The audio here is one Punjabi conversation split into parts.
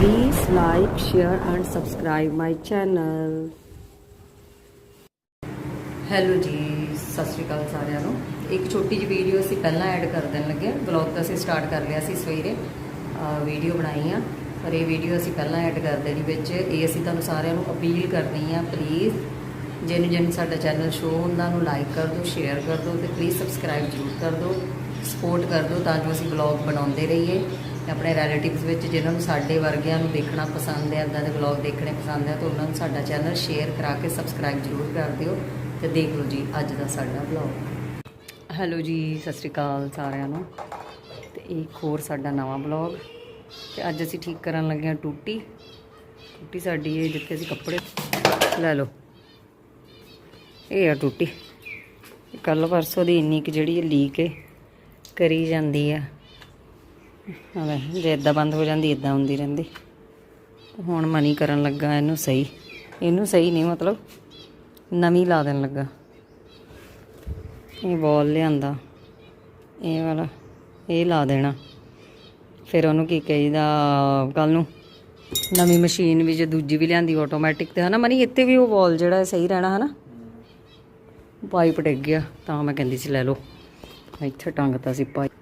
Please like, share and subscribe my channel. Hello ਜੀ ਸਤਿ ਸ਼੍ਰੀ ਅਕਾਲ ਸਾਰਿਆਂ ਨੂੰ। ਇੱਕ ਛੋਟੀ ਜਿਹੀ ਵੀਡੀਓ ਅਸੀਂ ਪਹਿਲਾਂ ਐਡ ਕਰ ਦੇਣ ਲੱਗੇ ਬਲੌਗ ਤਾਂ ਅਸੀਂ ਸਟਾਰਟ ਕਰ ਲਿਆ ਸੀ ਸਵੇਰੇ। ਵੀਡੀਓ ਬਣਾਈ ਆ। ਪਰ ਇਹ ਵੀਡੀਓ ਅਸੀਂ ਪਹਿਲਾਂ ਐਡ ਕਰ ਦੇਣੀ ਵਿੱਚ। ਇਹ ਅਸੀਂ ਤੁਹਾਨੂੰ ਸਾਰਿਆਂ ਨੂੰ ਅਪੀਲ ਕਰਨੀ ਆ ਪਲੀਜ਼ ਜਿਹਨੂੰ ਜਿਹਨੂੰ ਸਾਡਾ ਚੈਨਲ ਸ਼ੋ ਹੁੰਦਾ ਉਹਨੂੰ ਲਾਈਕ ਕਰ ਦਿਓ ਸ਼ੇਅਰ ਕਰ ਦਿਓ ਤੇ ਪਲੀਜ਼ ਸਬਸਕ੍ਰਾਈਬ ਜ਼ਰੂਰ ਕਰ ਦਿਓ। ਸਪੋਰਟ ਕਰ ਦਿਓ ਤਾਂ ਜੋ ਅਸੀਂ ਬਲੌਗ ਬਣਾਉਂਦੇ ਰਹੀਏ। ਤੇ ਆਪਣੇ ਰਿਲੇਟਿਵਸ ਵਿੱਚ ਜਿਨ੍ਹਾਂ ਨੂੰ ਸਾਡੇ ਵਰਗਿਆਂ ਨੂੰ ਦੇਖਣਾ ਪਸੰਦ ਹੈ ਇਦਾਂ ਦੇ ਬਲੌਗ ਦੇਖਣੇ ਪਸੰਦ ਹੈ, ਤਾਂ ਉਹਨਾਂ ਨੂੰ ਸਾਡਾ ਚੈਨਲ ਸ਼ੇਅਰ ਕਰਾ ਕੇ ਸਬਸਕ੍ਰਾਈਬ ਜ਼ਰੂਰ ਕਰ ਦਿਓ ਤੇ ਦੇਖ ਲਓ ਜੀ ਅੱਜ ਦਾ ਸਾਡਾ ਬਲੌਗ ਹੈਲੋ ਜੀ, ਸਤਿ ਸ਼੍ਰੀ ਅਕਾਲ ਸਾਰਿਆਂ ਨੂੰ। ਤੇ ਇੱਕ ਹੋਰ ਸਾਡਾ ਨਵਾਂ ਬਲੌਗ ਤੇ ਅੱਜ ਅਸੀਂ ਠੀਕ ਕਰਨ ਲੱਗੇ ਹਾਂ ਟੂਟੀ। ਟੂਟੀ ਸਾਡੀ ਇਹ ਜਿੱਥੇ ਅਸੀਂ ਕੱਪੜੇ ਲੈ ਲਓ। ਇਹ ਆ ਟੂਟੀ। ਕੱਲ ਪਰਸੋਂ ਦੀ ਇੰਨੀ ਕਿ ਜਿਹੜੀ ਲੀਕ ਹੈ ਕਰੀ ਜਾਂਦੀ ਆ। ਹਾਂ ਜੇ ਇਦਾਂ ਬੰਦ ਹੋ ਜਾਂਦੀ ਇਦਾਂ ਹੁੰਦੀ ਰਹਿੰਦੀ। ਹੁਣ ਮਨੀ ਕਰਨ ਲੱਗਾ, ਇਹਨੂੰ ਸਹੀ। ਇਹਨੂੰ ਸਹੀ ਨਹੀਂ, ਮਤਲਬ ਨਵੀਂ ਲਾ ਦੇਣ ਲੱਗਾ। ਇਹ ਬਾਲ ਲਿਆਂਦਾ। ਇਹ ਵਾਲਾ, ਇਹ ਲਾ ਦੇਣਾ। ਫਿਰ ਉਹਨੂੰ ਕੀ ਕਹੀਦਾ ਕੱਲ ਨੂੰ ਨਵੀਂ ਮਸ਼ੀਨ ਵੀ ਜੇ ਦੂਜੀ ਵੀ ਲਿਆਂਦੀ ਆਟੋਮੈਟਿਕ ਤੇ, ਹਨਾ ਮਨੀ? ਇੱਥੇ ਵੀ ਉਹ ਬੋਲ ਜਿਹੜਾ ਸਹੀ ਰਹਿਣਾ, ਹਨਾ? ਪਾਈਪ ਡਿੱਗ ਗਿਆ, ਤਾਂ ਮੈਂ ਕਹਿੰਦੀ ਸੀ, ਲੈ ਲਓ। ਇੱਥੇ ਟੰਗਤਾ ਸੀ ਪਾਈਪ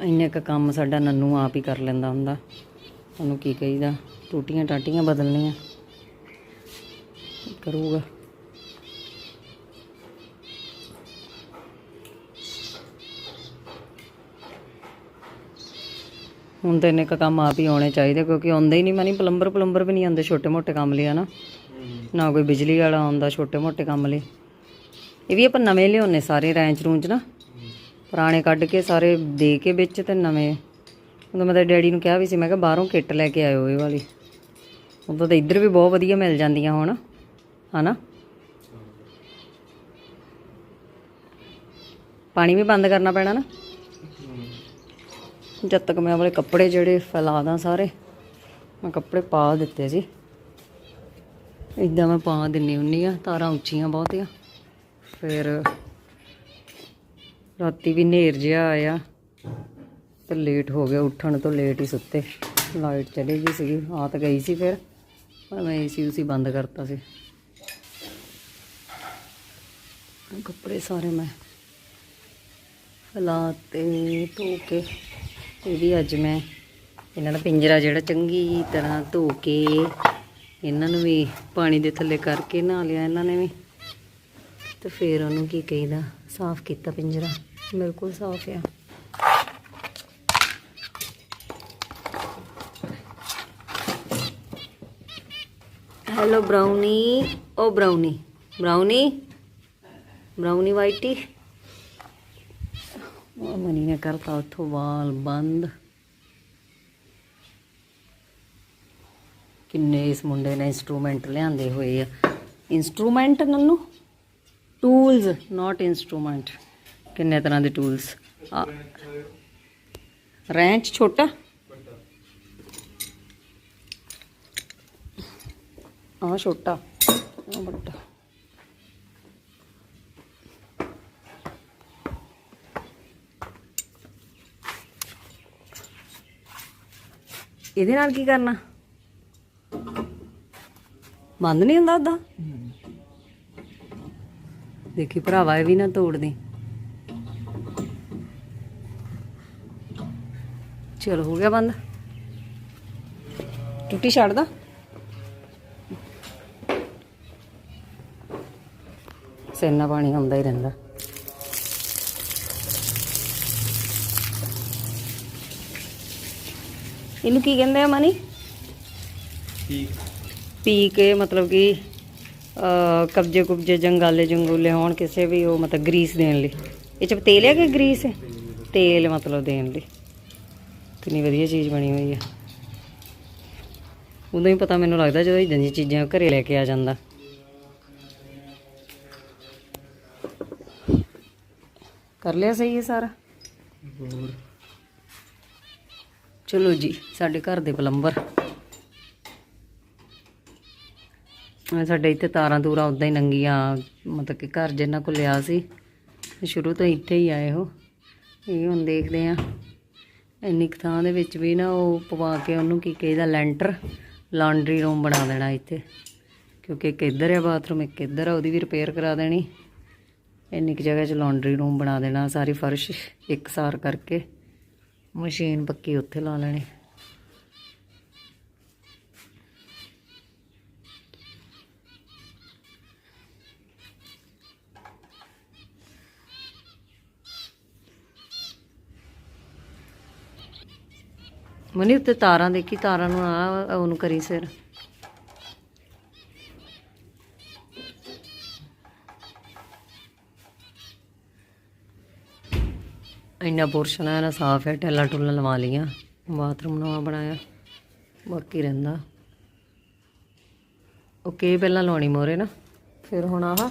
ਇੰਨੇ ਕ ਕੰਮ ਸਾਡਾ ਨੰਨੂ ਆਪ ਹੀ ਕਰ ਲੈਂਦਾ ਹੁੰਦਾ। ਉਹਨੂੰ ਕੀ ਕਹੀਦਾ? ਟੂਟੀਆਂ ਟਾਟੀਆਂ ਬਦਲਣੀਆਂ। ਕਰੂਗਾ? ਹੁਣ ਤਾਂ ਇੰਨੇ ਕੁ ਕੰਮ ਆਪ ਹੀ ਆਉਣੇ ਚਾਹੀਦੇ ਕਿਉਂਕਿ ਆਉਂਦੇ ਹੀ ਨਹੀਂ। ਮਨੀ ਪਲੰਬਰ ਪਲੰਬਰ ਵੀ ਨਹੀਂ ਆਉਂਦੇ ਛੋਟੇ ਮੋਟੇ ਕੰਮ ਲਈ ਹਨਾ? ਨਾ ਕੋਈ ਬਿਜਲੀ ਵਾਲਾ ਆਉਂਦਾ ਛੋਟੇ ਮੋਟੇ ਕੰਮ ਲਈ। ਇਹ ਵੀ ਆਪਾਂ ਨਵੇਂ ਲਿਆਉਨੇ ਸਾਰੇ ਰੈਂਚ ਰੂੰਚ ਨਾ? ਪੁਰਾਣੇ ਕੱਢ ਕੇ ਸਾਰੇ ਦੇ ਕੇ ਵਿੱਚ ਤੇ ਨਵੇਂ। ਉਦੋਂ ਮੈਂ ਤਾਂ ਡੈਡੀ ਨੂੰ ਕਿਹਾ ਵੀ ਸੀ, ਮੈਂ ਕਿਹਾ ਬਾਹਰੋਂ ਕਿੱਟ ਲੈ ਕੇ ਆਇਓ ਇਹ ਵਾਲੀ। ਉਦੋਂ ਤਾਂ ਇੱਧਰ ਵੀ ਬਹੁਤ ਵਧੀਆ ਮਿਲ ਜਾਂਦੀਆਂ ਹੁਣ, ਹਨਾ? ਪਾਣੀ ਵੀ ਬੰਦ ਕਰਨਾ ਪੈਣਾ ਨਾ। ਜਦ ਤੱਕ ਮੈਂ ਵਾਲੇ ਕੱਪੜੇ ਜਿਹੜੇ ਫੈਲਾ ਦਾਂ ਸਾਰੇ, ਮੈਂ ਕੱਪੜੇ ਪਾ ਦਿੱਤੇ ਜੀ ਇਦਾਂ ਮੈਂ ਪਾ ਦਿੰਨੀ ਹੁੰਨੀ ਆ, ਤਾਰਾਂ ਉੱਚੀਆਂ ਬਹੁਤ ਆ ਫਿਰ ਰਾਤੀ ਵੀ ਨੇਰ ਜਿਹਾ ਆਇਆ ਤੇ ਲੇਟ ਹੋ ਗਿਆ, ਉੱਠਣ ਤੋਂ ਲੇਟ ਹੀ ਸੁੱਤੇ। ਲਾਈਟ ਚਲੀ ਗਈ ਸੀਗੀ ਆ ਤਾਂ ਗਈ ਸੀ ਫਿਰ ਪਰ ਮੈਂ ਏਸੀ ਉਸੀ ਬੰਦ ਕਰਤਾ ਸੀ। ਕੱਪੜੇ ਸਾਰੇ ਮੈਂ ਫਲਾਤੇ ਧੋ ਕੇ, ਇਹ ਵੀ ਅੱਜ ਮੈਂ ਇਹਨਾਂ ਦਾ ਪਿੰਜਰਾ ਜਿਹੜਾ ਚੰਗੀ ਤਰ੍ਹਾਂ ਧੋ ਕੇ ਇਹਨਾਂ ਨੂੰ ਵੀ ਪਾਣੀ ਦੇ ਥੱਲੇ ਕਰਕੇ ਨਹਾ ਲਿਆ ਇਹਨਾਂ ਨੇ ਵੀ। ਤੇ ਫਿਰ ਉਹਨੂੰ ਕੀ ਕਹੀਦਾ? ਸਾਫ਼ ਕੀਤਾ ਪਿੰਜਰਾ। ਬਿਲਕੁਲ ਸਾਫ਼ ਆ। ਹੈਲੋ ਬ੍ਰਾਊਨੀ ਓ ਬ੍ਰਾਊਨੀ ਬ੍ਰਾਊਨੀ ਬ੍ਰਾਊਨੀ ਵਾਈਟੀ ਉਹ ਮਨੀ ਨੇ ਕਰਤਾ ਉੱਥੋਂ ਵਾਲ ਬੰਦ। ਕਿੰਨੇ ਇਸ ਮੁੰਡੇ ਨੇ ਇਨਸਟਰੂਮੈਂਟ ਲਿਆਂਦੇ ਹੋਏ ਆ। ਇਨਸਟਰੂਮੈਂਟ ਨੰਨੂ? ਟੂਲਸ ਨਾਟ ਇਨਸਟਰੂਮੈਂਟ ਕਿੰਨੇ ਤਰ੍ਹਾਂ ਦੇ ਟੂਲਸ ਰੈਂਚ ਛੋਟਾ? ਆ ਛੋਟਾ। ਆ ਵੱਡਾ। ਇਹਦੇ ਨਾਲ ਕੀ ਕਰਨਾ? ਬੰਦ ਨਹੀਂ ਹੁੰਦਾ ਉਹਦਾ ਦੇਖੀ ਭਰਾਵਾ ਇਹ ਵੀ ਨਾ ਤੋੜਦੀ। ਚਲੋ ਹੋ ਗਿਆ ਬੰਦ। ਟੁੱਟੀ ਛੱਡਦਾ? ਸੇਨਾ ਪਾਣੀ ਆਉਂਦਾ ਹੀ ਰਹਿੰਦਾ। ਇਹਨੂੰ ਕੀ ਕਹਿੰਦੇ ਆ ਮਨੀ? ਪੀ ਕੇ ਮਤਲਬ ਕਿ ਕਬਜੇ ਕੁਬਜੇ ਜੰਗਾਲੇ ਜੰਗੂਲੇ ਹੋਣ ਕਿਸੇ ਵੀ ਉਹ ਮਤਲਬ ਗਰੀਸ ਦੇਣ ਲਈ। ਇਹ ਚ ਤੇਲ ਹੈ ਕਿ ਗਰੀਸ? ਹੈ ਤੇਲ ਮਤਲਬ ਦੇਣ ਲਈ। ਕਿੰਨੀ ਵਧੀਆ ਚੀਜ਼ ਬਣੀ ਹੋਈ ਹੈ ਉਦੋਂ ਹੀ ਪਤਾ ਮੈਨੂੰ ਲੱਗਦਾ ਜਦੋਂ ਇਦਾਂ ਦੀਆਂ ਚੀਜ਼ਾਂ ਘਰੇ ਲੈ ਕੇ ਆ ਜਾਂਦਾ। ਕਰ ਲਿਆ ਸਹੀ ਹੈ ਸਾਰਾ? ਚਲੋ ਜੀ ਸਾਡੇ ਘਰ ਦੇ ਪਲੰਬਰ ਆਹ ਸਾਡੇ ਇੱਥੇ ਤਾਰਾਂ ਤੂਰਾਂ ਉਦਾਂ ਹੀ ਨੰਗੀਆਂ, ਮਤਲਬ ਕਿ ਘਰ ਜਿੰਨਾ ਕੋਲ ਲਿਆ ਸੀ ਸ਼ੁਰੂ ਤੋਂ ਇੱਥੇ ਹੀ ਆਏ ਹੋ ਇਹ ਹੁਣ ਦੇਖਦੇ ਆ ਇੰਨੀ ਕੁ ਥਾਂ ਦੇ ਵਿੱਚ ਵੀ ਨਾ ਉਹ ਪਵਾ ਕੇ ਉਹਨੂੰ ਕੀ ਕਹੀਦਾ, ਲੈਂਟਰ, ਲਾਂਡਰੀ ਰੂਮ ਬਣਾ ਦੇਣਾ ਇੱਥੇ। ਕਿਉਂਕਿ ਇੱਕ ਇੱਧਰ ਆ ਬਾਥਰੂਮ, ਇੱਕ ਇੱਧਰ ਆ, ਉਹਦੀ ਵੀ ਰਿਪੇਅਰ ਕਰਾ ਦੇਣੀ। ਇੰਨੀ ਕੁ ਜਗ੍ਹਾ 'ਚ ਲਾਂਡਰੀ ਰੂਮ ਬਣਾ ਦੇਣਾ, ਸਾਰੀ ਫਰਸ਼ ਇੱਕਸਾਰ ਕਰਕੇ। ਮਸ਼ੀਨ ਪੱਕੀ ਉੱਥੇ ਲਾ ਲੈਣੀ। ਮਨੀ ਉੱਤੇ ਤਾਰਾਂ ਦੇਖੀ, ਤਾਰਾਂ ਨੂੰ ਆ ਉਹਨੂੰ ਕਰੀ ਸਿਰ। ਇੰਨਾ ਪੋਰਸ਼ਨ ਹੈ ਨਾ ਸਾਫ਼ ਹੈ, ਟੈਲਾਂ ਟੁੱਲਾਂ ਲਵਾ ਲੀਆਂ ਬਾਥਰੂਮ ਨਵਾਂ ਬਣਾਇਆ, ਬਾਕੀ ਰਹਿੰਦਾ। ਓਕੇ ਪਹਿਲਾਂ ਲਾਉਣੀ ਮੋਰੇ ਨਾ, ਫਿਰ ਹੁਣ ਆਹ।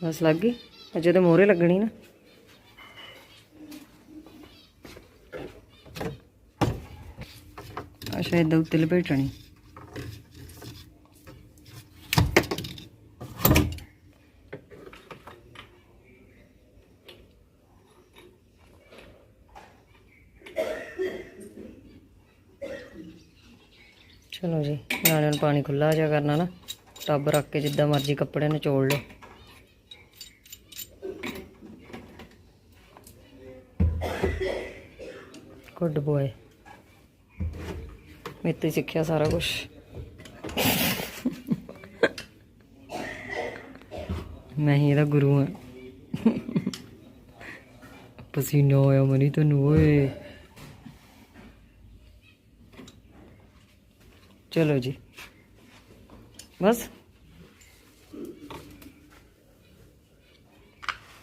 ਬਸ ਲੱਗ ਗਈ, ਅਜੇ ਤਾਂ ਮੋਰੇ ਲੱਗਣੀ ਨਾ। ਅੱਛਾ ਇਦਾਂ ਉੱਤੇ ਲਪੇਟਣੀ। ਚਲੋ ਜੀ, ਨਾਲੇ ਨੂੰ ਪਾਣੀ ਖੁੱਲਾ ਜਾ ਕਰਨਾ ਨਾ, ਟੱਬ ਰੱਖ ਕੇ ਜਿੱਦਾਂ ਮਰਜ਼ੀ ਕੱਪੜੇ ਨਿਚੋੜ ਲਓ। ਗੁੱਡ ਬੋਏ ਮੇਰੇ ਤੋਂ ਸਿੱਖਿਆ ਸਾਰਾ ਕੁਝ ਮੈਂ ਹੀ ਇਹਦਾ ਗੁਰੂ ਹਾਂ। ਪਸੀਨਾ ਆਇਆ ਮਨੀ ਤੈਨੂੰ, ਓਏ। ਚਲੋ ਜੀ। ਬਸ।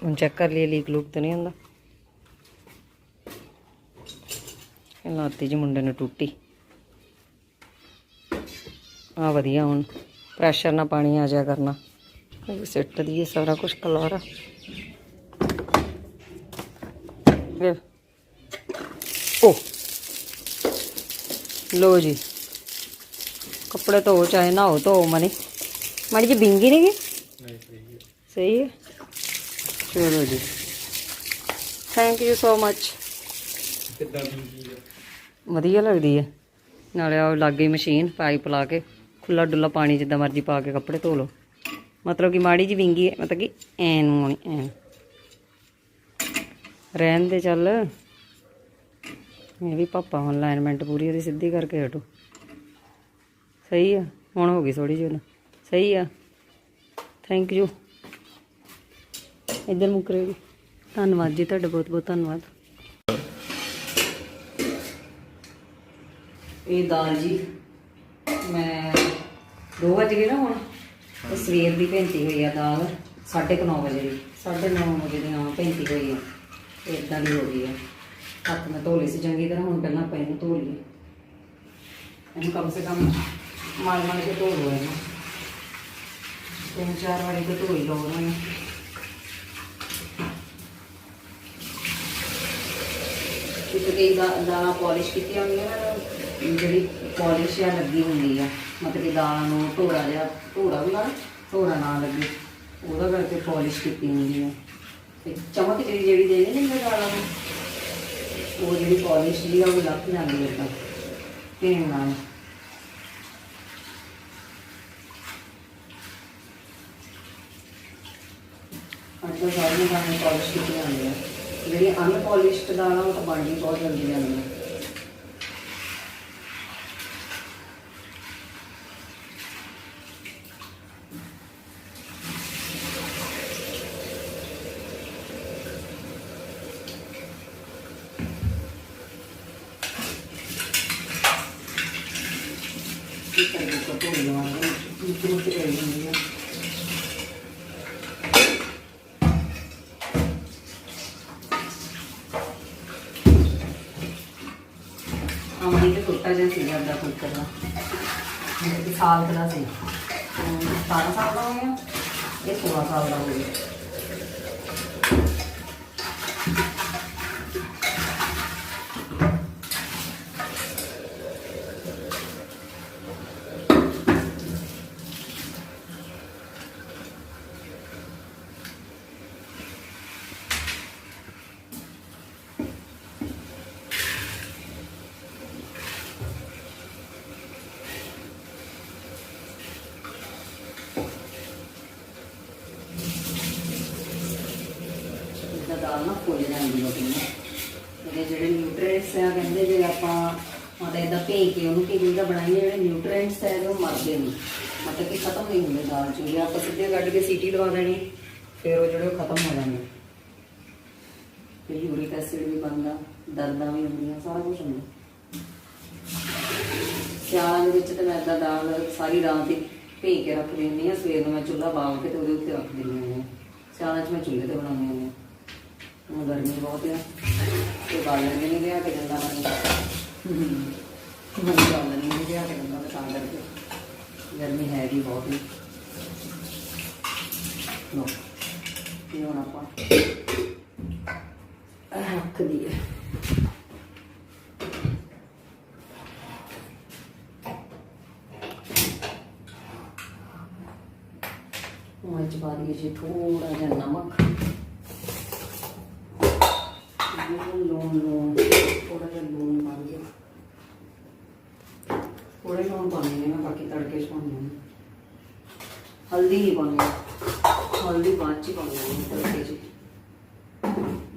ਹੁਣ ਚੈੱਕ ਕਰ ਲਈ ਲੀਕ ਲੂਕ ਤਾਂ ਨਹੀਂ ਹੁੰਦਾ ਲਾਤੀ ਜੀ ਮੁੰਡੇ ਨੇ ਟੁੱਟੀ। ਆ ਵਧੀਆ ਹੁਣ। ਪ੍ਰੈਸ਼ਰ ਨਾਲ ਪਾਣੀ ਆ ਜਾਇਆ ਕਰਨਾ। ਸਿੱਟ ਦਈਏ ਸਾਰਾ ਕੁਝ ਕਲਾਰਾ। ਵੇ। ਓ। ਲੋ ਜੀ। ਕੱਪੜੇ ਧੋ ਚਾਹੇ ਨਹਾਓ ਧੋ ਮਨੀ। ਮਾੜੀ ਜੀ ਬਿੰਗੀ ਨਹੀਂ ਗਈ ਸਹੀ ਹੈ। ਹੈ? ਚਲੋ ਜੀ। ਥੈਂਕ ਯੂ ਸੋ ਮਚ ਹੈ ਵਧੀਆ ਲੱਗਦੀ ਹੈ। ਨਾਲੇ ਆ ਲੱਗ ਗਈ ਮਸ਼ੀਨ ਪਾਈਪ ਲਾ ਕੇ। ਖੁੱਲਾ ਡੁੱਲਾ ਪਾਣੀ ਜਿੱਦਾਂ ਮਰਜ਼ੀ ਪਾ ਕੇ ਕੱਪੜੇ ਧੋ ਲਓ। ਮਤਲਬ ਕਿ ਮਾੜੀ ਜੀ ਵਿੰਗੀ ਹੈ, ਮਤਲਬ ਕਿ ਐਨ ਨੂੰ ਆਉਣੀ, ਐਨ। ਰਹਿਣ ਦੇ ਚੱਲ। ਇਹ ਵੀ ਪਾਪਾ ਹੁਣ ਅਲਾਈਨਮੈਂਟ ਪੂਰੀ ਉਹਦੀ ਸਿੱਧੀ ਕਰਕੇ ਹਟੋ। ਸਹੀ ਆ, ਹੁਣ ਹੋ ਗਈ ਥੋੜੀ ਜਿਹੀ ਸਹੀ ਆ। ਥੈਂਕ ਯੂ ਇੱਧਰ ਮੁੱਕ ਧੰਨਵਾਦ ਜੀ, ਤੁਹਾਡਾ ਬਹੁਤ ਬਹੁਤ ਧੰਨਵਾਦ। ਇਹ ਦਾਲ ਜੀ। 2 ਵਜੇ ਗਏ ਨਾ ਹੁਣ, ਤੇ ਸਵੇਰ ਦੀ ਭੇਂਤੀ ਹੋਈ ਆ ਦਾਲ 9:30 ਵਜੇ ਦੀ 9:30 ਵਜੇ ਦੀ ਹਾਂ ਭੇਂਤੀ ਹੋਈ ਆ ਇਦਾਂ ਦੀ ਹੋ ਗਈ ਆ। ਹੱਥ ਮੈਂ ਧੋ ਲਈ ਸੀ ਚੰਗੀ ਤਰ੍ਹਾਂ, ਹੁਣ ਪਹਿਲਾਂ ਆਪਾਂ ਇਹਨੂੰ ਧੋ ਲਈਏ। ਇਹਨੂੰ ਕਮ ਸੇ ਕਮ ਮਾਲ ਮਾਲ ਕੇ ਧੋ ਲਓ ਇਹਨੂੰ। ਤਿੰਨ ਚਾਰ ਵਾਰੀ ਤਾਂ ਧੋ ਹੀ ਲਓ ਨਾ ਇੱਕ ਦਾਲਾਂ ਪਾਲਿਸ਼ ਕੀਤੀਆਂ ਹੁੰਦੀਆਂ ਨਾ, ਜਿਹੜੀ ਪਾਲਿਸ਼ ਆ, ਲੱਗੀ ਹੁੰਦੀ ਆ। ਮਤਲਬ ਕਿ ਦਾਲਾਂ ਨੂੰ ਢੋੜਾ ਜਿਹਾ ਢੋੜਾ ਹੁੰਦਾ ਨਾ ਢੋੜਾ ਨਾ ਲੱਗੇ। ਉਹਦਾ ਕਰਕੇ ਪਾਲਿਸ਼ ਕੀਤੀ ਹੁੰਦੀ ਹੈ ਤੇ ਚਮਕ ਜਿਹੜੀ ਜਿਹੜੀ ਦੇ ਨਹੀਂ ਦਿੰਦੇ ਦਾਲਾਂ ਨੂੰ, ਉਹ ਜਿਹੜੀ ਪਾਲਿਸ਼ ਦੀ ਆ, ਉਹ ਲੱਗ ਜਾਂਦੀ ਹੈ ਤਾਂ ਪੀਣ ਨਾਲ। ਅੱਜ ਕੱਲ੍ਹ ਸਾਰੀਆਂ ਦਾਲਾਂ ਪਾਲਿਸ਼ ਕੀਤੀਆਂ ਹੁੰਦੀਆਂ ਜਿਹੜੀ ਅਨਪੋਲਿਸ਼ਡ ਦਾਲਾਂ, ਉਹ ਤਾਂ ਬਣਦੀ ਬਹੁਤ ਜਲਦੀ ਜਾਂਦੀਆਂ ਹੈ ਇਹ ਤਾਂ ਇੱਕ ਤੋਂ ਲਵਾਂਗੇ ਇਹ ਤੋਂ ਤੇ ਰਹੀ ਹੁੰਦੀ ਹੈ ਆਮਦੀ ਤੇ ਟੁੱਟਾ ਜਿਹਾ ਸੀ ਜਾਂਦਾ ਕੁੱਕਰ ਦਾ ਮੇਰੇ ਕਿ ਸਾਲ ਦਾ ਸੀ ਅਮ ਸਤਾਰਾਂ ਸਾਲ ਦਾ ਹੋ ਗਿਆ ਇਹ 16 ਸਾਲ ਦਾ ਹੋ ਗਿਆ ਫੁੱਲ ਜਾਂਦੀ ਹੈ ਕਿੰਨੀ ਇਹਦੇ ਜਿਹੜੇ ਨਿਊਟ੍ਰੀਐਂਟਸ ਆ ਆਪਾਂ ਮਤਲਬ ਇਦਾਂ ਭੇ ਕੇ ਉਹਨੂੰ ਕੀ ਜਿਹੜਾ ਬਣਾਈਏ ਜਿਹੜੇ ਨਿਊਟ੍ਰੀਐਂਟਸ ਹੈ ਉਹ ਮਰਦੇ ਨਹੀਂ। ਮਤਲਬ ਕਿ ਖਤਮ ਨਹੀਂ ਹੁੰਦੇ ਦਾਲ ਚੋਂ ਜੇ ਆਪਾਂ ਸਿੱਧੇ ਕੱਢ ਕੇ ਸੀਟੀ ਲਵਾ ਦੇਣੀ, ਫਿਰ ਉਹ ਜਿਹੜੇ ਖਤਮ ਹੋ ਜਾਂਦੇ ਤੇ ਯੂਰਿਕ ਐਸਿਡ ਵੀ ਬਣਦਾ, ਦਰਦਾਂ ਵੀ ਹੁੰਦੀਆਂ, ਸਾਰਾ ਕੁਝ ਹੁੰਦਾ। ਸਿਆਲਾਂ ਦੇ ਵਿੱਚ ਤੇ ਮੈਂ ਏਦਾਂ ਦਾਲ ਸਾਰੀ ਰਾਤ ਹੀ ਭੇ ਕੇ ਰੱਖ ਦਿੰਦੀ ਆ ਸਵੇਰ ਨੂੰ ਮੈਂ ਚੁੱਲ੍ਹਾ ਬਾਲ ਕੇ ਤੇ ਉਹਦੇ ਉੱਤੇ ਰੱਖ ਦਿੰਦੀ ਆ ਸਿਆਲਾਂ 'ਚ ਮੈਂ ਚੁੱਲ੍ਹੇ ਤੇ ਬਣਾਉਂਦੀ ਹਾਂ। ਹੁਣ ਗਰਮੀ ਬਹੁਤ ਆ। ਤੇ ਬਾਲਣ ਵੀ ਨਹੀਂ ਲਿਆ ਕੇ ਦਿੰਦਾ ਮੈਨੂੰ ਮੈਂ ਬਾਲਣ ਨਹੀਂ ਲਿਆ ਕੇ ਦਿੰਦਾ ਤਾਂ ਕਰਕੇ। ਗਰਮੀ ਹੈ ਵੀ ਬਹੁਤ ਹੀ ਲੋ ਇਹ ਹੁਣ ਆਪਾਂ ਰੱਖ ਦਈਏ। ਹੁਣ ਇਹ 'ਚ ਪਾ ਦਈਏ ਥੋੜਾ ਜਿਹਾ ਨਮਕ ਲੂਣ ਲੂਣ ਲੂਣ ਥੋੜਾ ਜਿਹਾ ਲੂਣ ਪਾ ਦਈਏ ਥੋੜੇ ਲੂਣ ਪਾਉਂਦੇ ਨੇ ਮੈਂ ਬਾਕੀ ਤੜਕੇ ਹਲਦੀ ਨਹੀਂ ਪਾਉਂਦੀ ਹਲਦੀ ਬਾਅਦ 'ਚ ਹੀ ਪਾਉਂਦੀ ਤੜਕੇ 'ਚ।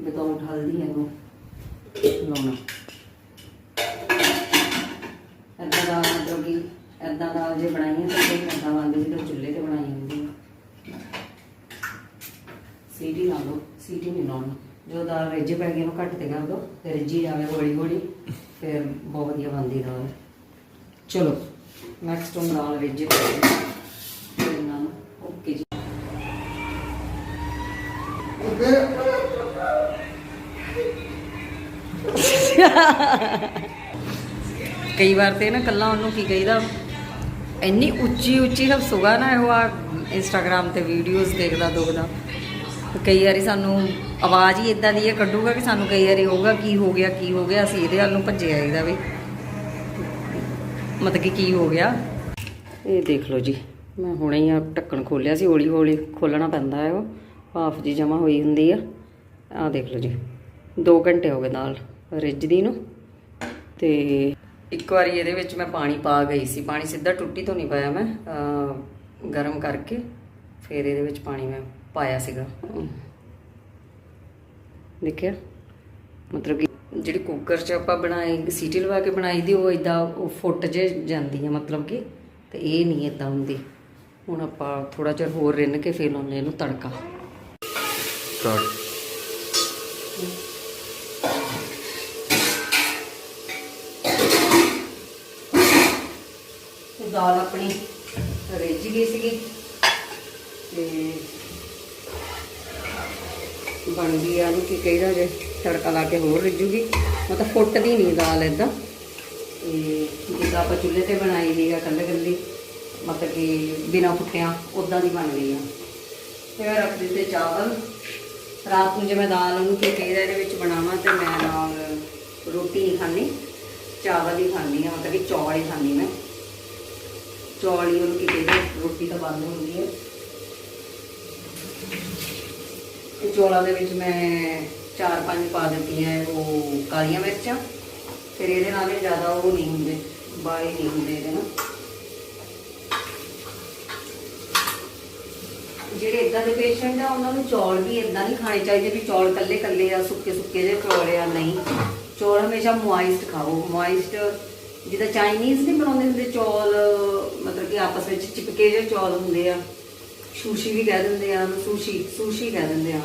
ਵਿਦਆਊਟ ਹਲਦੀ ਇਹਨੂੰ ਲਾਉਣਾ। ਏਦਾਂ ਦਾ ਮਤਲਬ ਕਿ ਏਦਾਂ ਦਾ ਜੇ ਬਣਾਈਆਂ ਤਾਂ ਕੋਈ ਏਦਾਂ ਬਣਦੀ ਜਦੋਂ ਚੁੱਲ੍ਹੇ ਤੇ ਬਣਾਈ ਹੁੰਦੀ ਸੀਟੀ ਲਾ ਲਓ, ਸੀਟੀ ਨਹੀਂ ਲਾਉਣੀ। ਜੋ ਦਾਲ ਰਿੱਝ ਪੈ ਗਈ, ਉਹਨੂੰ ਘੱਟ ਤੇ ਕਰ ਦਿਓ ਤੇ ਰਿੱਝੀ ਜਾਵੇ ਹੌਲੀ ਹੌਲੀ ਫਿਰ ਬਹੁਤ ਵਧੀਆ ਬਣਦੀ ਦਾਲ। ਚਲੋ। ਨੈਕਸਟ ਹੁਣ ਦਾਲ ਰਿੱਝ ਪੈ ਕਈ ਵਾਰ ਤੇ ਨਾ ਕੱਲਾ ਉਹਨੂੰ ਕੀ ਕਹੀਦਾ, ਇੰਨੀ ਉੱਚੀ ਉੱਚੀ ਹਫਸੂਗਾ ਨਾ ਉਹ ਆ ਇੰਸਟਾਗ੍ਰam ਤੇ ਵੀਡੀਓਜ਼ ਦੇਖਦਾ ਦੁਖਦਾ। ਕਈ ਵਾਰੀ ਸਾਨੂੰ ਆਵਾਜ਼ ਹੀ ਇਦਾਂ ਦੀ ਇਹ ਕੱਢੂਗਾ ਕਿ ਸਾਨੂੰ ਕਈ ਵਾਰੀ ਹੋਊਗਾ, ਕੀ ਹੋ ਗਿਆ, ਕੀ ਹੋ ਗਿਆ, ਅਸੀਂ ਇਹਦੇ ਵੱਲ ਨੂੰ ਭੱਜਿਆ ਆਈਦਾ ਵੀ। ਮਤਲਬ ਕਿ ਕੀ ਹੋ ਗਿਆ? ਇਹ ਦੇਖ ਲਓ ਜੀ, ਮੈਂ ਹੁਣੇ ਹੀ ਆ ਢੱਕਣ ਖੋਲਿਆ ਸੀ ਹੌਲੀ ਹੌਲੀ ਖੋਲਣਾ ਪੈਂਦਾ ਹੈ ਉਹ, ਭਾਫ ਜੀ ਜਮਾ ਹੋਈ ਹੁੰਦੀ ਆ। ਆਹ ਦੇਖ ਲਓ ਜੀ 2 ਘੰਟੇ ਹੋ ਗਏ ਦਾਲ ਰਿੱਝਦੀ ਨੂੰ ਤੇ ਇੱਕ ਵਾਰੀ ਇਹਦੇ ਵਿੱਚ ਮੈਂ ਪਾਣੀ ਪਾ ਗਈ ਸੀ, ਪਾਣੀ ਸਿੱਧਾ ਟੁੱਟੀ ਤੋਂ ਨਹੀਂ ਪਾਇਆ ਮੈਂ ਗਰਮ ਕਰਕੇ ਫਿਰ ਇਹਦੇ ਵਿੱਚ ਪਾਣੀ ਮੈਂ ਪਾਇਆ ਸੀਗਾ। ਦੇਖਿਆ? ਮਤਲਬ ਕਿ ਜਿਹੜੀ ਕੁੱਕਰ 'ਚ ਆਪਾਂ ਬਣਾਈ ਸੀਟੀ ਲਵਾ ਕੇ ਬਣਾਈ ਦੀ ਉਹ ਇਦਾਂ ਉਹ ਫੁੱਟ ਜੇ ਜਾਂਦੀ ਹੈ ਮਤਲਬ ਕਿ। ਤੇ ਇਹ ਨਹੀਂ ਇਦਾਂ ਹੁੰਦੀ। ਹੁਣ ਆਪਾਂ ਥੋੜਾ ਜਿਹਾ ਹੋਰ ਰਿੰਨ ਕੇ ਫੇਰ ਲਾਉਂਦੇ ਇਹਨੂੰ ਤੜਕਾ। ਤੇ ਦਾਲ ਆਪਣੀ ਰਿੱਝ ਗਈ ਸੀਗੀ। ਤੇ ਬਣ ਗਈ ਆ ਨੂੰ ਕੀ ਕਹੀਦਾ ਜੇ? ਤੜਕਾ ਲਾ ਕੇ ਹੋਰ ਰਿੱਝੂਗੀ। ਮਤਲਬ ਫੁੱਟਦੀ ਨਹੀਂ ਦਾਲ ਇਦਾਂ ਤੇ ਜਿੱਦਾਂ ਆਪਾਂ ਚੁੱਲ੍ਹੇ ਤੇ ਬਣਾਈ ਦੀ ਆ ਕੱਲੇ ਕੱਲੀ ਮਤਲਬ ਕਿ ਬਿਨਾ ਫੁੱਟਿਆ ਉਦਾਂ ਦੀ ਬਣ ਗਈ ਆ। ਫਿਰ ਰੱਖ ਦਿੱਤੇ ਚਾਵਲ। ਰਾਤ ਨੂੰ ਜੇ ਮੈਂ ਦਾਲ ਨੂੰ ਕੀ ਕਹੀਦਾ ਇਹਦੇ ਵਿੱਚ ਬਣਾਵਾਂ ਤੇ ਮੈਂ ਨਾਲ ਰੋਟੀ ਨਹੀਂ ਖਾਣੀ ਚਾਵਲ ਹੀ ਖਾਣੀ ਆ, ਮਤਲਬ ਕਿ ਚੌਲ ਹੀ ਖਾਣੀ ਮੈਂ। ਚੌਲ ਹੀ ਉਹਨੂੰ ਕੀ ਕਹਿੰਦੇ ਰੋਟੀ ਤਾਂ ਬੰਦ ਹੁੰਦੀ ਹੈ ਚੌਲਾਂ ਦੇ ਵਿੱਚ ਮੈਂ ਚਾਰ ਪੰਜ ਪਾ ਦਿੱਤੀਆਂ ਉਹ ਕਾਲੀਆਂ ਮਿਰਚਾਂ। ਫਿਰ ਇਹਦੇ ਨਾਲ ਇਹ ਜ਼ਿਆਦਾ ਉਹ ਨਹੀਂ ਹੁੰਦੇ ਬਾਈ ਨਹੀਂ ਹੁੰਦੇ ਇਹਦੇ ਨਾਲ ਜਿਹੜੇ ਇਦਾਂ ਦੇ ਪੇਸ਼ੈਂਟ ਆ, ਉਹਨਾਂ ਨੂੰ ਚੌਲ ਵੀ ਇਦਾਂ ਨਹੀਂ ਖਾਣੇ ਚਾਹੀਦੇ ਵੀ ਚੌਲ ਕੱਲੇ ਕੱਲੇ ਆ ਸੁੱਕੇ ਸੁੱਕੇ ਜਿਹੇ ਚੌਲ ਆ, ਨਹੀਂ। ਚੌਲ ਹਮੇਸ਼ਾ ਮੋਇਸਟ ਖਾਓ। ਮੋਇਸਟ ਜਿੱਦਾਂ ਚਾਈਨੀਜ਼ ਨਹੀਂ ਬਣਾਉਂਦੇ ਹੁੰਦੇ ਚੌਲ, ਮਤਲਬ ਕਿ ਆਪਸ ਵਿੱਚ ਚਿਪਕੇ ਜਿਹੇ ਚੌਲ ਹੁੰਦੇ ਆ। ਸ਼ੂਸ਼ੀ ਵੀ ਕਹਿ ਦਿੰਦੇ ਆ, ਉਹਨੂੰ ਸੂਸ਼ੀ ਸੂਸ਼ੀ ਕਹਿ ਦਿੰਦੇ ਆ।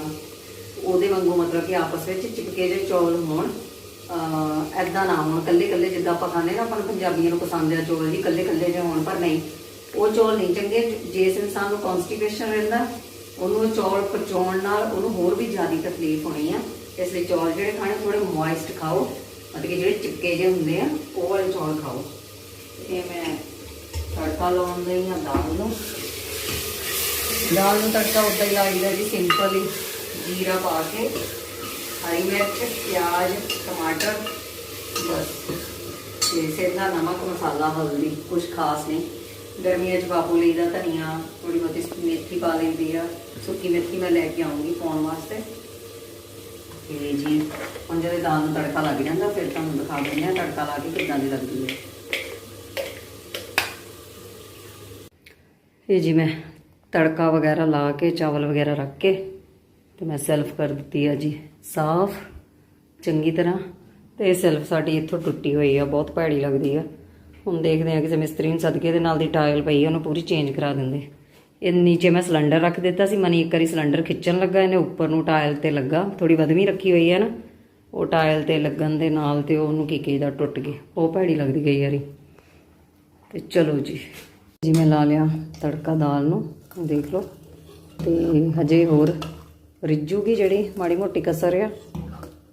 ਉਹਦੇ ਵਾਂਗੂ ਮਤਲਬ ਕਿ ਆਪਸ ਵਿੱਚ ਚਿਪਕੇ ਜਿਹੇ ਚੌਲ ਹੋਣ, ਅਹ ਐਦਾਂ ਨਾ ਹੋਣ ਕੱਲੇ ਕੱਲੇ ਜਿੱਦਾਂ ਆਪਾਂ ਖਾਂਦੇ ਨਾ, ਆਪਾਂ ਨੂੰ ਪੰਜਾਬੀਆਂ ਨੂੰ ਪਸੰਦ ਆ ਚੌਲ ਜੀ ਕੱਲੇ ਕੱਲੇ ਜਿਹੇ ਹੋਣ, ਪਰ ਨਹੀਂ। ਉਹ ਚੌਲ ਨਹੀਂ ਚੰਗੇ ਜਿਸ ਇਨਸਾਨ ਨੂੰ ਕਨਸਟੀਪੇਸ਼ਨ ਰਹਿੰਦਾ, ਉਹਨੂੰ ਉਹ ਚੌਲ ਪਚਾਉਣ ਨਾਲ ਉਹਨੂੰ ਹੋਰ ਵੀ ਜ਼ਿਆਦਾ ਤਕਲੀਫ ਹੋਣੀ ਆ। ਇਸ ਲਈ ਚੌਲ ਜਿਹੜੇ ਖਾਣੇ ਥੋੜੇ ਮੋਇਸਟ ਖਾਓ, ਮਤਲਬ ਕਿ ਜਿਹੜੇ ਚਿਪਕੇ ਜਿਹੇ ਹੁੰਦੇ ਆ, ਉਹ ਵਾਲੇ ਚੌਲ ਖਾਓ। ਇਹ ਮੈਂ ਤੜਕਾ ਲਾਉਣ ਲਈ ਆ ਦਾਲ ਨੂੰ। ਦਾਲ ਨੂੰ ਤੜਕਾ ਉਦਾਂ ਹੀ ਲਾਈਦਾ ਜੀ ਸਿੰਪਲ ਹੀ। ਜੀਰਾ ਪਾ ਕੇ, ਹਰੀ ਮਿਰਚ, ਪਿਆਜ਼, ਟਮਾਟਰ, ਬਸ। ਤੇ ਸੇਂਦਾ ਨਮਕ ਮਸਾਲਾ ਹਲਦੀ ਕੁਝ ਖਾਸ ਨਹੀਂ। ਗਰਮੀਆਂ 'ਚ ਬਾਪੂ ਲਈ ਦਾ ਧਨੀਆ ਥੋੜੀ ਬਹੁਤੀ ਮੇਥੀ ਪਾ ਲੈਂਦੀ ਆ। ਸੁੱਕੀ ਮੇਥੀ ਮੈਂ ਲੈ ਕੇ ਆਉਂਗੀ ਪਾਉਣ ਵਾਸਤੇ। ਤੇ ਜੀ, ਹੁਣ ਜਦੋਂ ਦਾਲ ਨੂੰ ਤੜਕਾ ਲੱਗ ਜਾਂਦਾ, ਫਿਰ ਤੁਹਾਨੂੰ ਦਿਖਾ ਦਿੰਦੇ ਆ ਤੜਕਾ ਲਾ ਕੇ ਕਿੱਦਾਂ ਦੀ ਲੱਗਦੀ ਹੈ। ਇਹ ਜੀ ਮੈਂ ਤੜਕਾ ਵਗੈਰਾ ਲਾ ਕੇ, ਚਾਵਲ ਵਗੈਰਾ ਰੱਖ ਕੇ ਤੇ ਮੈਂ ਸੈਲਫ ਕਰ ਦਿੱਤੀ ਆ ਜੀ। ਸਾਫ਼, ਚੰਗੀ ਤਰ੍ਹਾਂ। ਤੇ ਇਹ ਸੈਲਫ ਸਾਡੀ ਇੱਥੋਂ ਟੁੱਟੀ ਹੋਈ ਆ, ਬਹੁਤ ਭੈੜੀ ਲੱਗਦੀ ਆ। ਹੁਣ ਦੇਖਦੇ ਆ ਕਿਸੇ ਮਿਸਤਰੀ ਨੂੰ ਸਦਕੇ ਦੇ ਨਾਲ ਦੀ ਟਾਇਲ ਪਈ ਆ, ਉਹਨੂੰ ਪੂਰੀ ਚੇਂਜ ਕਰਾ ਦਿੰਦੇ। ਇਹ ਨੀਚੇ ਮੈਂ ਸਿਲੰਡਰ ਰੱਖ ਦਿੱਤਾ ਸੀ, ਮਨੀ ਇੱਕ ਵਾਰੀ ਸਿਲੰਡਰ ਖਿੱਚਣ ਲੱਗਾ, ਇਹਨੇ ਉੱਪਰ ਨੂੰ ਟਾਇਲ ਤੇ ਲੱਗਾ। ਥੋੜੀ ਵਧਵੀਂ ਰੱਖੀ ਹੋਈ ਹੈ ਨਾ। ਉਹ ਟਾਇਲ ਤੇ ਲੱਗਣ ਦੇ ਨਾਲ ਤੇ ਉਹਨੂੰ ਕੀ ਕੀ ਕਹੀਦਾ, ਟੁੱਟ ਗਈ। ਉਹ ਭੈੜੀ ਲੱਗਦੀ ਗਈ ਯਾਰੀ। ਤੇ ਚਲੋ ਜੀ। ਜੀ ਮੈਂ ਲਾ ਲਿਆ ਤੜਕਾ ਦਾਲ ਨੂੰ, ਦੇਖ ਲਓ। ਤੇ ਹਜੇ ਹੋਰ ਰਿੱਜੂਗੀ ਜਿਹੜੀ, ਮਾੜੀ ਮੋਟੀ ਕਸਰ ਆ।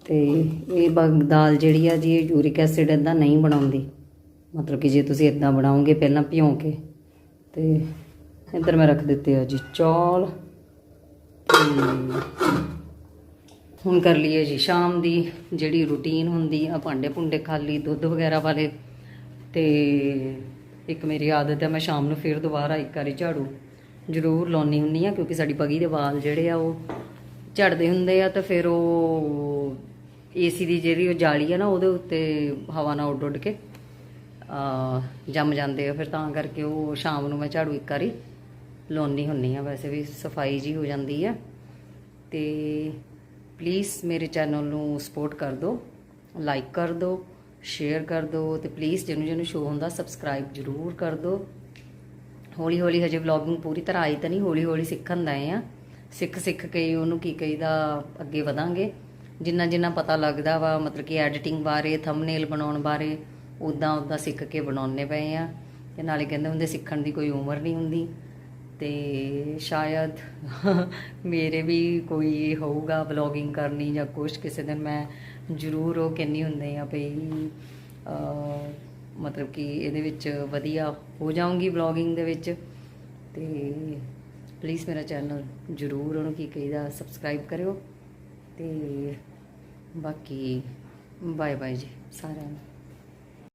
ਤੇ ਇਹ ਬ- ਦਾਲ ਜਿਹੜੀ ਆ ਜੀ, ਇਹ ਯੂਰਿਕ ਐਸਿਡ ਇਦਾਂ ਨਹੀਂ ਬਣਾਉਂਦੀ। ਮਤਲਬ ਕਿ ਜੇ ਤੁਸੀਂ ਇਦਾਂ ਬਣਾਓਗੇ ਪਹਿਲਾਂ ਭਿਉਂ ਕੇ, ਤੇ ਇੱਧਰ ਮੈਂ ਰੱਖ ਦਿੱਤੇ ਆ ਜੀ ਚੌਲ। ਹੁਣ ਕਰ ਲਈਏ ਜੀ ਸ਼ਾਮ ਦੀ ਜਿਹੜੀ ਰੁਟੀਨ ਹੁੰਦੀ ਆ, ਭਾਂਡੇ ਭੁੰਡੇ ਖਾਲੀ, ਦੁੱਧ ਵਗੈਰਾ ਵਾਲੇ। ਤੇ ਇੱਕ ਮੇਰੀ ਆਦਤ ਹੈ ਮੈਂ ਸ਼ਾਮ ਨੂੰ ਫਿਰ ਦੁਬਾਰਾ ਇੱਕ ਵਾਰੀ ਝਾੜੂ ਜ਼ਰੂਰ ਲਾਉਣੀ ਹੁੰਦੀ ਆ, ਕਿਉਂਕਿ ਸਾਡੀ ਪਗੀ ਦੇ ਵਾਲ ਜਿਹੜੇ ਆ, ਉਹ ਝੜਦੇ ਹੁੰਦੇ ਆ ਤਾਂ ਫਿਰ ਉਹ ਏਸੀ ਦੀ ਜਿਹੜੀ ਉਹ ਜਾਲੀ ਆ ਨਾ ਉਹਦੇ ਉੱਤੇ ਹਵਾ ਨਾਲ ਉੱਡ ਉੱਡ ਕੇ ਜੰਮ ਜਾਂਦੇ ਆ। ਫਿਰ ਤਾਂ ਕਰਕੇ ਉਹ ਸ਼ਾਮ ਨੂੰ ਮੈਂ ਝਾੜੂ ਇੱਕ ਵਾਰੀ ਲਾਉਣੀ ਹੁੰਨੀ ਆ ਵੈਸੇ ਵੀ ਸਫ਼ਾਈ ਜੀ ਹੋ ਜਾਂਦੀ ਆ। ਤੇ ਪਲੀਜ਼ ਮੇਰੇ ਚੈਨਲ ਨੂੰ ਸਪੋਰਟ ਕਰ ਦਿਓ ਲਾਈਕ ਕਰ ਦਿਓ ਸ਼ੇਅਰ ਕਰ ਦਿਓ ਤੇ ਪਲੀਜ਼ ਜਿਹਨੂੰ ਜਿਹਨੂੰ ਸ਼ੋ ਹੁੰਦਾ ਸਬਸਕ੍ਰਾਈਬ ਜ਼ਰੂਰ ਕਰ ਦਿਓ। ਹੌਲੀ ਹੌਲੀ ਹਜੇ ਵਲੌਗਿੰਗ ਪੂਰੀ ਤਰ੍ਹਾਂ ਆਈ ਤਾਂ ਨਹੀਂ ਹੌਲੀ ਹੌਲੀ ਸਿੱਖਣ ਦਾ ਆ। ਸਿੱਖ ਸਿੱਖ ਕੇ ਉਹਨੂੰ ਕੀ ਕਹੀਦਾ, ਅੱਗੇ ਵਧਾਂਗੇ। ਜਿੰਨਾ ਜਿੰਨਾ ਪਤਾ ਲੱਗਦਾ ਵਾ, ਮਤਲਬ ਕਿ ਐਡੀਟਿੰਗ ਬਾਰੇ ਥੰਬਨੇਲ ਬਣਾਉਣ ਬਾਰੇ ਉਦਾਂ ਉਦਾਂ ਸਿੱਖ ਕੇ ਬਣਾਉਣੇ ਪਏ ਆ। ਤੇ ਨਾਲੇ ਕਹਿੰਦੇ ਹੁੰਦੇ ਸਿੱਖਣ ਦੀ ਕੋਈ ਉਮਰ ਨਹੀਂ ਹੁੰਦੀ। ਤੇ ਸ਼ਾਇਦ ਮੇਰੇ ਵੀ ਕੋਈ ਹੋਊਗਾ ਵਲੌਗਿੰਗ ਕਰਨੀ ਜਾਂ ਕੁਛ, ਕਿਸੇ ਦਿਨ ਮੈਂ ਜ਼ਰੂਰ ਉਹ ਕਹਿੰਨੀ ਹੁੰਦੇ ਆ ਭਈ ਮਤਲਬ ਕਿ ਇਹਦੇ ਵਿੱਚ ਵਧੀਆ ਹੋ ਜਾਊਂਗੀ ਵਲੌਗਿੰਗ ਦੇ ਵਿੱਚ। ਤੇ ਪਲੀਜ਼ ਮੇਰਾ ਚੈਨਲ ਜ਼ਰੂਰ ਉਹਨੂੰ ਕੀ ਕਹੀਦਾ ਸਬਸਕ੍ਰਾਈਬ ਕਰਿਓ ਤੇ ਬਾਕੀ ਬਾਏ ਬਾਏ ਜੀ ਸਾਰਿਆਂ ਨੂੰ।